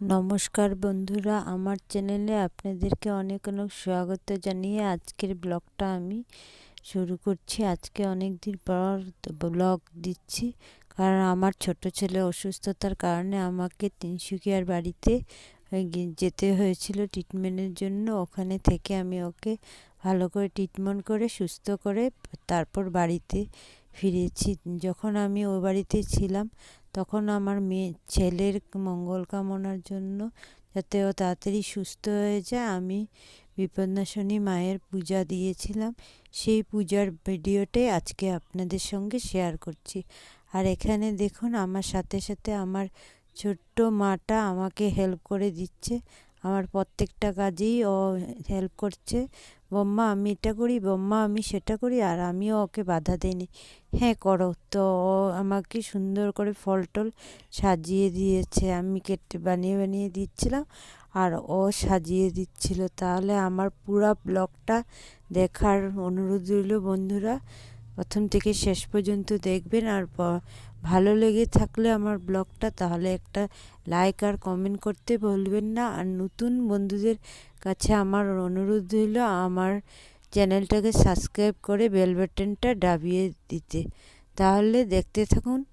নমস্কার বন্ধুরা, আমার চ্যানেলে আপনাদেরকে অনেক অনেক স্বাগত জানিয়ে আজকের ব্লগটা আমি শুরু করছি। আজকে অনেক দিন পর ব্লগ দিচ্ছি, কারণ আমার ছোট ছেলে অসুস্থতার কারণে আমাকে তিনসুকিয়ার বাড়িতে যেতে হয়েছিল ট্রিটমেন্টের জন্য। ওখানে থেকে আমি ওকে ভালো করে ট্রিটমেন্ট করে, সুস্থ করে তারপর বাড়িতে ফিরেছি। যখন আমি ও বাড়িতে ছিলাম তখন আমার মেয়ে, ছেলের মঙ্গল কামনার জন্য যাতে ও তাড়াতাড়ি সুস্থ হয়ে যায়, আমি বিপন্নাশনী মায়ের পূজা দিয়েছিলাম। সেই পূজার ভিডিওটাই আজকে আপনাদের সঙ্গে শেয়ার করছি। আর এখানে দেখুন, আমার সাথে সাথে আমার ছোট্ট মাটা আমাকে হেল্প করে দিচ্ছে। আমার প্রত্যেকটা কাজেই ও হেল্প করছে। বম্মা, আমি এটা করি, বম্মা, আমি সেটা করি, আর আমিও ওকে বাধা দিইনি। হ্যাঁ করো। তো ও আমাকে সুন্দর করে ফল টল সাজিয়ে দিয়েছে। আমি কেটে বানিয়ে বানিয়ে দিচ্ছিলাম, আর ও সাজিয়ে দিচ্ছিল। তাহলে আমার পুরা ব্লগটা দেখার অনুরোধ রইল বন্ধুরা। প্রথম থেকে শেষ পর্যন্ত দেখবেন, আর ভালো লেগে থাকলে আমার ব্লগটা, তাহলে একটা লাইক আর কমেন্ট করতে বলবেন না। আর নতুন বন্ধুদের কাছে আমার অনুরোধ রইল, আমার চ্যানেলটাকে সাবস্ক্রাইব করে বেল ডাবিয়ে দিতে। তাহলে দেখতে থাকুন।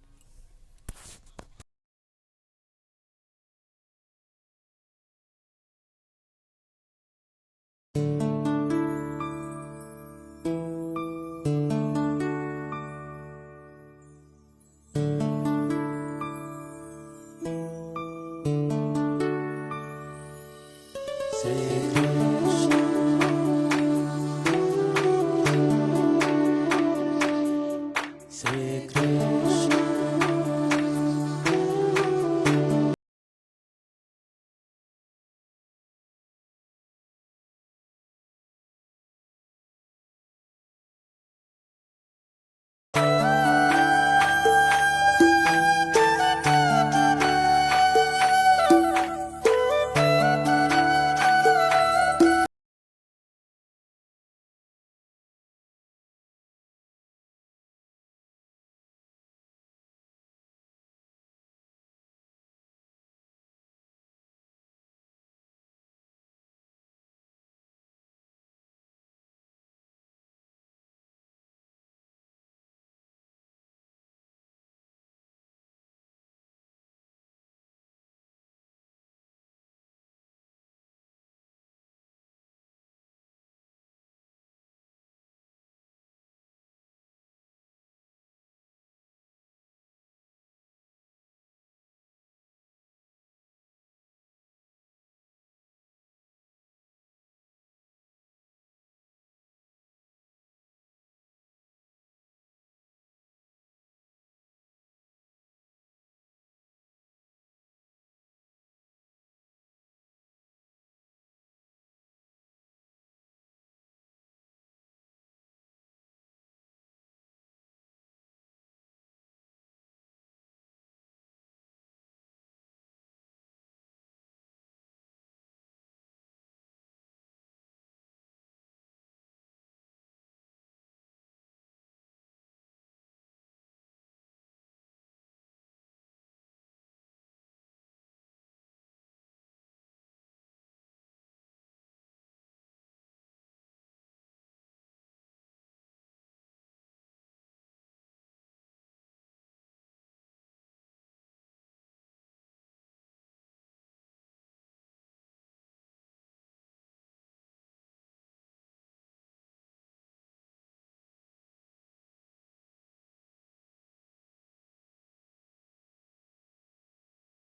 You.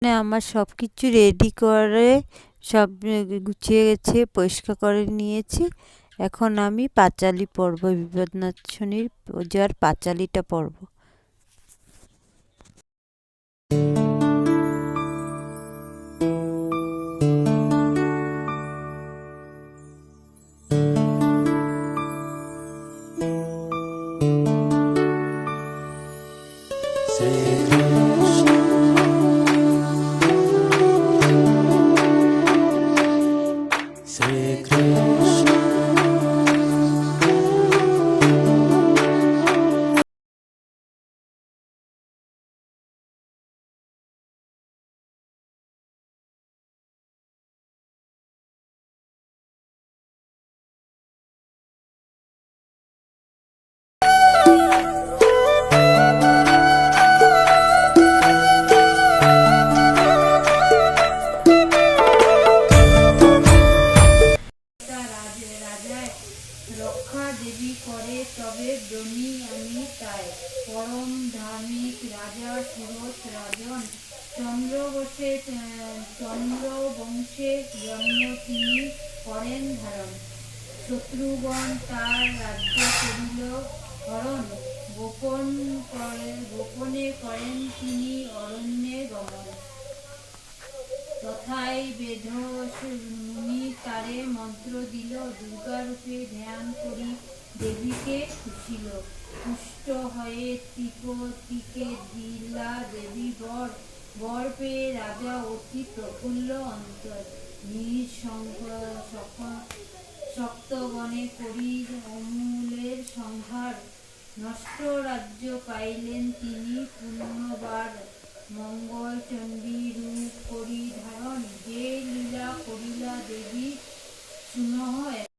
আমার সব কিছু রেডি করে সব গুছিয়ে গেছে, পরিষ্কার করে নিয়েছি। এখন আমি পাঁচালি পরব, বিপদনাশনীর পূজার পাঁচালিটা পরব। পরম ধার্মিক রাজা সুরত রাজন চন্দ্র বসে চন্দ্র বংশে জন্ম তিনি করেন শত্রুগণ তার রাজ্য করিল হরণ গোপন করে গোপনে করেন তিনি অরণ্যে গমন। তথায় বেদ মুনি তারে মন্ত্র দিল দুর্গা রূপে ধ্যান করি দেবীকে খুশিল। পুষ্ট হয়ে ত্রিপতিকে দিলা দেবী বর বর পেয়ে রাজা অতি প্রফুল্ল অন্তর। নিজ শক্তগণে করির অমূলের সংহার। নষ্ট রাজ্য পাইলেন তিনি পুণ্যবার মঙ্গল চণ্ডী রূপ করি ধারণ যে লীলা করিলা দেবী শুনহ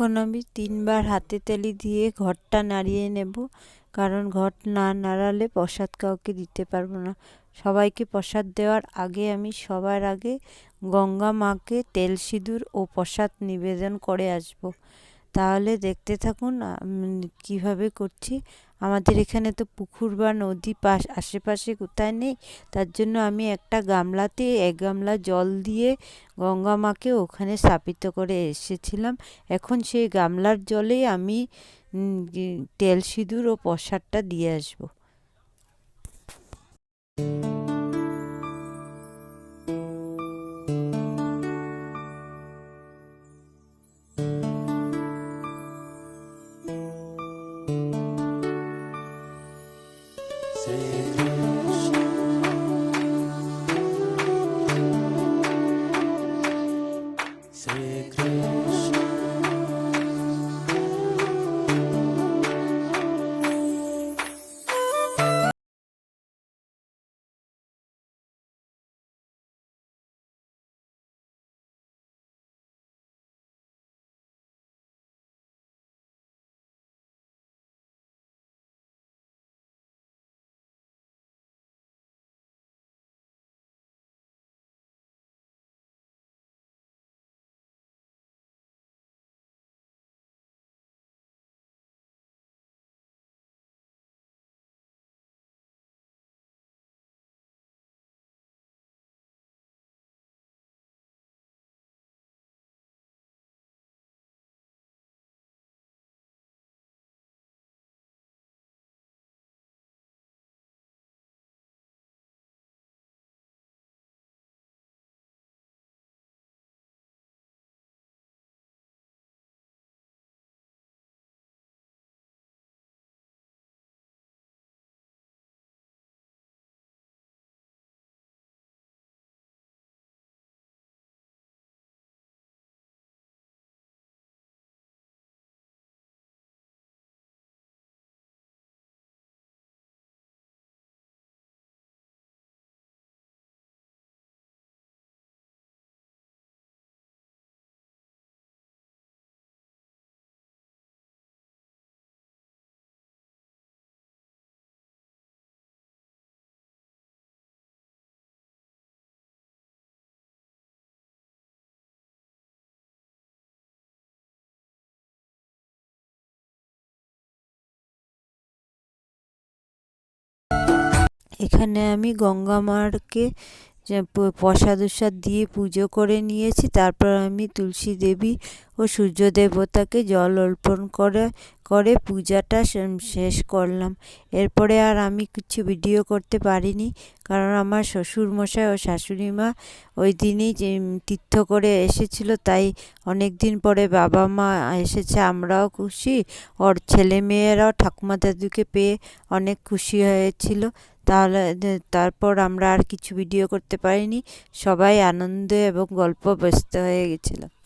এখন আমি তিনবার হাতে তেলি দিয়ে ঘরটা নাড়িয়ে নেব। কারণ ঘট না নাড়ালে প্রসাদ কাউকে দিতে পারব না। সবাইকে প্রসাদ দেওয়ার আগে আমি সবার আগে গঙ্গা মাকে তেল সিঁদুর ও প্রসাদ নিবেদন করে আসব। তাহলে দেখতে থাকুন কীভাবে করছি। আমাদের এখানে তো পুকুর বা নদী পাশ, আশেপাশে কোথায় নেই? তার জন্য আমি একটা গামলাতে এক গামলা জল দিয়ে গঙ্গা মাকে ওখানে স্থাপিত করে এসেছিলাম। এখন সেই গামলার জলে আমি তেল সিঁদুর ও প্রসাদটা দিয়ে আসব। secret. এখানে আমি গঙ্গা মারকে প্রসাদ উসাদ দিয়ে পুজো করে নিয়েছি। তারপর আমি তুলসী দেবী ও সূর্য দেবতাকে জল অর্পণ করে করে পূজাটা শেষ করলাম। এরপরে আর আমি কিছু ভিডিও করতে পারিনি, কারণ আমার শ্বশুর মশাই ও শাশুড়ি মা ওই দিনই তীর্থ করে এসেছিল। তাই অনেক দিন পরে বাবা মা এসেছে, আমরাও খুশি। ওর ছেলে মেয়েরাও ঠাকুমা দাদুকে পেয়ে অনেক খুশি হয়েছিল। তাহলে তারপর আমরা আর কিছু ভিডিও করতে পারিনি। সবাই আনন্দে এবং গল্প ব্যস্ত হয়ে গেছিলাম